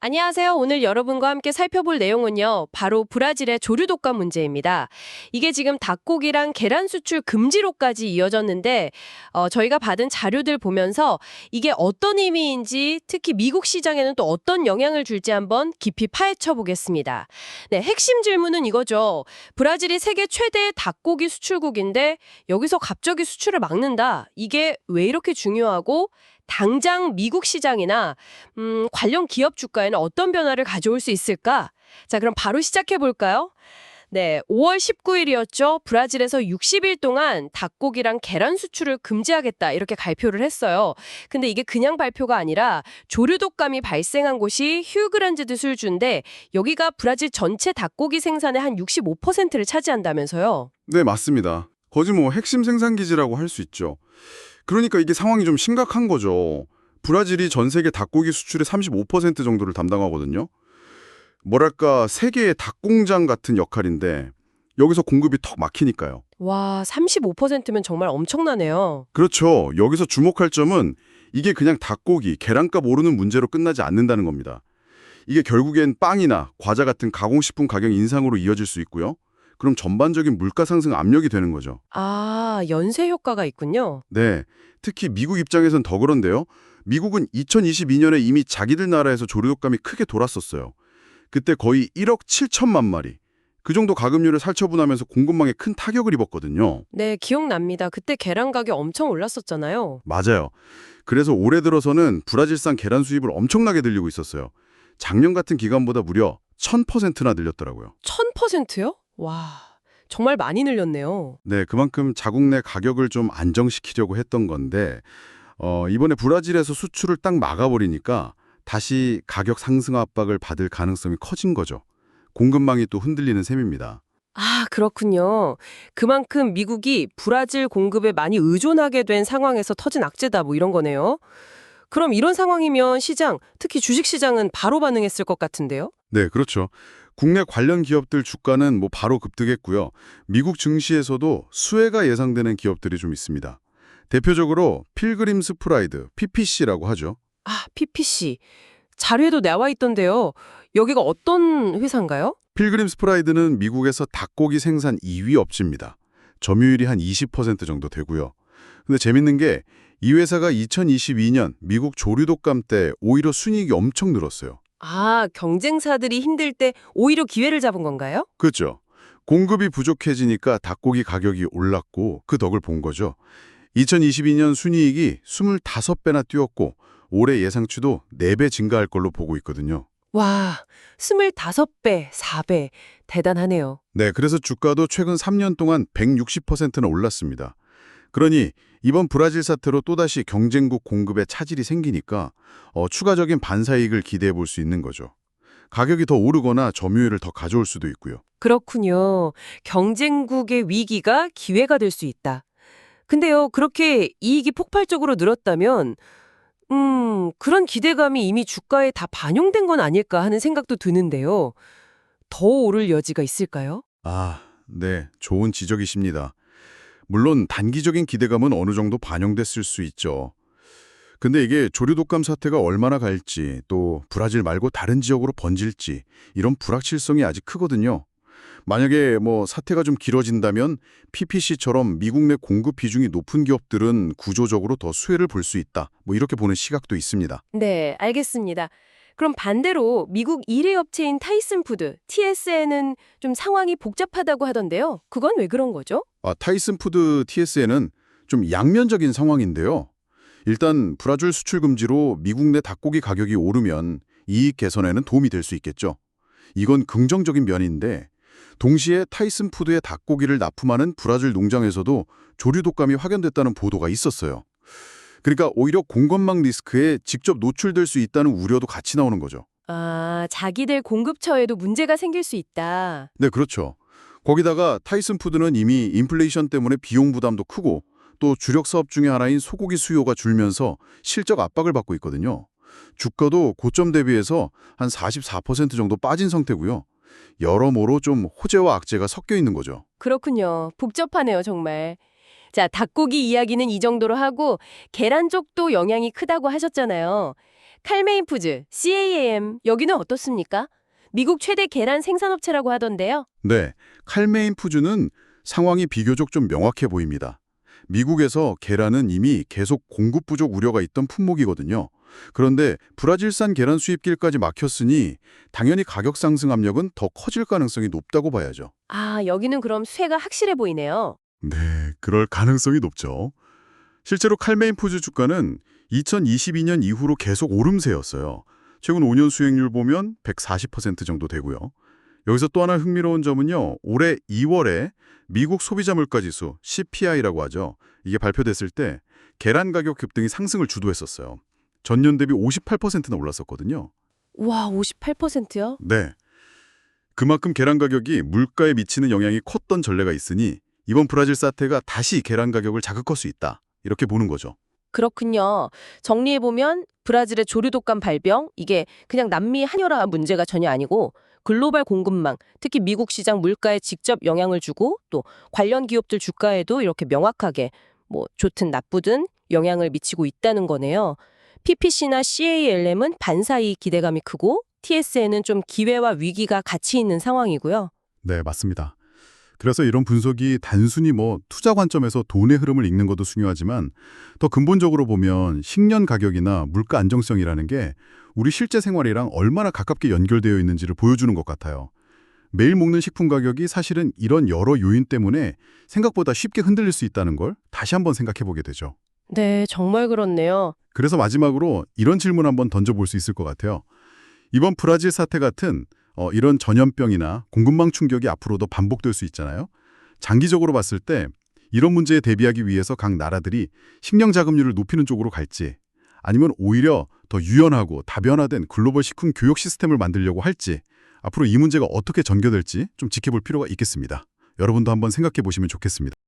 안녕하세요. 오늘 여러분과 함께 살펴볼 내용은요. 바로 브라질의 조류 독감 문제입니다. 이게 지금 닭고기랑 계란 수출 금지로까지 이어졌는데 어, 저희가 받은 자료들 보면서 이게 어떤 의미인지 특히 미국 시장에는 또 어떤 영향을 줄지 한번 깊이 파헤쳐 보겠습니다. 네, 핵심 질문은 이거죠. 브라질이 세계 최대의 닭고기 수출국인데 여기서 갑자기 수출을 막는다. 이게 왜 이렇게 중요하고 당장 미국 시장이나 음, 관련 기업 주가에는 어떤 변화를 가져올 수 있을까? 자, 그럼 바로 시작해 볼까요? 네, 5월 19일이었죠. 브라질에서 60일 동안 닭고기랑 계란 수출을 금지하겠다 이렇게 발표를 했어요. 근데 이게 그냥 발표가 아니라 조류 독감이 발생한 곳이 휴그란즈드 술주인데 여기가 브라질 전체 닭고기 생산의 한 65%를 차지한다면서요. 네, 맞습니다. 거기 뭐 핵심 생산 기지라고 할 수 있죠. 그러니까 이게 상황이 좀 심각한 거죠. 브라질이 전 세계 닭고기 수출의 35% 정도를 담당하거든요. 뭐랄까 세계의 닭공장 같은 역할인데 여기서 공급이 턱 막히니까요. 와, 35%면 정말 엄청나네요. 그렇죠. 여기서 주목할 점은 이게 그냥 닭고기, 계란값 오르는 문제로 끝나지 않는다는 겁니다. 이게 결국엔 빵이나 과자 같은 가공식품 가격 인상으로 이어질 수 있고요. 그럼 전반적인 물가 상승 압력이 되는 거죠. 아, 연쇄 효과가 있군요. 네, 특히 미국 입장에선 더 그런데요. 미국은 2022년에 이미 자기들 나라에서 조류독감이 크게 돌았었어요. 그때 거의 1억 7천만 마리. 그 정도 가금류를 살처분하면서 공급망에 큰 타격을 입었거든요. 네, 기억납니다. 그때 계란 가격 엄청 올랐었잖아요. 맞아요. 그래서 올해 들어서는 브라질산 계란 수입을 엄청나게 늘리고 있었어요. 작년 같은 기간보다 무려 1000%나 늘렸더라고요. 1000%요? 와, 정말 많이 늘렸네요. 네, 그만큼 자국 내 가격을 좀 안정시키려고 했던 건데 어, 이번에 브라질에서 수출을 딱 막아버리니까 다시 가격 상승 압박을 받을 가능성이 커진 거죠. 공급망이 또 흔들리는 셈입니다. 아, 그렇군요. 그만큼 미국이 브라질 공급에 많이 의존하게 된 상황에서 터진 악재다 뭐 이런 거네요. 그럼 이런 상황이면 시장, 특히 주식 시장은 바로 반응했을 것 같은데요? 네, 그렇죠. 국내 관련 기업들 주가는 뭐 바로 급등했고요. 미국 증시에서도 수혜가 예상되는 기업들이 좀 있습니다. 대표적으로 필그림 스 프라이드, PPC라고 하죠. 아, PPC. 자료에도 나와 있던데요. 여기가 어떤 회사인가요? 필그림 스 프라이드는 미국에서 닭고기 생산 2위 업체입니다. 점유율이 한 20% 정도 되고요. 근데 재밌는 게 이 회사가 2022년 미국 조류독감 때 오히려 순이익이 엄청 늘었어요. 아, 경쟁사들이 힘들 때 오히려 기회를 잡은 건가요? 그렇죠. 공급이 부족해지니까 닭고기 가격이 올랐고 그 덕을 본 거죠. 2022년 순이익이 25배나 뛰었고 올해 예상치도 4배 증가할 걸로 보고 있거든요. 와, 25배, 4배. 대단하네요. 네, 그래서 주가도 최근 3년 동안 160%나 올랐습니다. 그러니 이번 브라질 사태로 또다시 경쟁국 공급에 차질이 생기니까 어, 추가적인 반사이익을 기대해 볼 수 있는 거죠. 가격이 더 오르거나 점유율을 더 가져올 수도 있고요. 그렇군요. 경쟁국의 위기가 기회가 될 수 있다. 근데요, 그렇게 이익이 폭발적으로 늘었다면, 음, 그런 기대감이 이미 주가에 다 반영된 건 아닐까 하는 생각도 드는데요. 더 오를 여지가 있을까요? 아, 네, 좋은 지적이십니다. 물론 단기적인 기대감은 어느 정도 반영됐을 수 있죠. 근데 이게 조류 독감 사태가 얼마나 갈지 또 브라질 말고 다른 지역으로 번질지 이런 불확실성이 아직 크거든요. 만약에 뭐 사태가 좀 길어진다면 PPC처럼 미국 내 공급 비중이 높은 기업들은 구조적으로 더 수혜를 볼 수 있다. 뭐 이렇게 보는 시각도 있습니다. 네, 알겠습니다. 그럼 반대로 미국 1위 업체인 타이슨 푸드, TSN은 좀 상황이 복잡하다고 하던데요. 그건 왜 그런 거죠? 아, 타이슨 푸드 TS에는 좀 양면적인 상황인데요. 일단 브라질 수출 금지로 미국 내 닭고기 가격이 오르면 이익 개선에는 도움이 될 수 있겠죠. 이건 긍정적인 면인데 동시에 타이슨 푸드의 닭고기를 납품하는 브라질 농장에서도 조류 독감이 확연됐다는 보도가 있었어요. 그러니까 오히려 공급망 리스크에 직접 노출될 수 있다는 우려도 같이 나오는 거죠. 아, 자기들 공급처에도 문제가 생길 수 있다. 네, 그렇죠. 거기다가 타이슨 푸드는 이미 인플레이션 때문에 비용 부담도 크고 또 주력 사업 중의 하나인 소고기 수요가 줄면서 실적 압박을 받고 있거든요. 주가도 고점 대비해서 한 44% 정도 빠진 상태고요. 여러모로 좀 호재와 악재가 섞여 있는 거죠. 그렇군요. 복잡하네요, 정말. 자, 닭고기 이야기는 이 정도로 하고 계란 쪽도 영향이 크다고 하셨잖아요. 칼메인 푸즈, CAAM 여기는 어떻습니까? 미국 최대 계란 생산업체라고 하던데요. 네, 칼메인 푸즈는 상황이 비교적 좀 명확해 보입니다. 미국에서 계란은 이미 계속 공급 부족 우려가 있던 품목이거든요. 그런데 브라질산 계란 수입길까지 막혔으니 당연히 가격 상승 압력은 더 커질 가능성이 높다고 봐야죠. 아, 여기는 그럼 수혜가 확실해 보이네요. 네, 그럴 가능성이 높죠. 실제로 칼메인 푸즈 주가는 2022년 이후로 계속 오름세였어요. 최근 5년 수익률 보면 140% 정도 되고요. 여기서 또 하나 흥미로운 점은요. 올해 2월에 미국 소비자 물가 지수 CPI라고 하죠. 이게 발표됐을 때 계란 가격 급등이 상승을 주도했었어요. 전년 대비 58%나 올랐었거든요. 와, 58%요? 네. 그만큼 계란 가격이 물가에 미치는 영향이 컸던 전례가 있으니 이번 브라질 사태가 다시 계란 가격을 자극할 수 있다. 이렇게 보는 거죠. 그렇군요. 정리해보면 브라질의 조류 독감 발병, 이게 그냥 남미 한여라 문제가 전혀 아니고 글로벌 공급망, 특히 미국 시장 물가에 직접 영향을 주고 또 관련 기업들 주가에도 이렇게 명확하게 뭐 좋든 나쁘든 영향을 미치고 있다는 거네요. PPC나 CALM은 반사이 기대감이 크고 TS에는 좀 기회와 위기가 같이 있는 상황이고요. 네, 맞습니다. 그래서 이런 분석이 단순히 뭐 투자 관점에서 돈의 흐름을 읽는 것도 중요하지만 더 근본적으로 보면 식량 가격이나 물가 안정성이라는 게 우리 실제 생활이랑 얼마나 가깝게 연결되어 있는지를 보여주는 것 같아요. 매일 먹는 식품 가격이 사실은 이런 여러 요인 때문에 생각보다 쉽게 흔들릴 수 있다는 걸 다시 한번 생각해 보게 되죠. 네, 정말 그렇네요. 그래서 마지막으로 이런 질문 한번 던져볼 수 있을 것 같아요. 이번 브라질 사태 같은 어, 이런 전염병이나 공급망 충격이 앞으로도 반복될 수 있잖아요. 장기적으로 봤을 때 이런 문제에 대비하기 위해서 각 나라들이 식량 자금률을 높이는 쪽으로 갈지 아니면 오히려 더 유연하고 다변화된 글로벌 식품 교육 시스템을 만들려고 할지 앞으로 이 문제가 어떻게 전개될지 좀 지켜볼 필요가 있겠습니다. 여러분도 한번 생각해 보시면 좋겠습니다.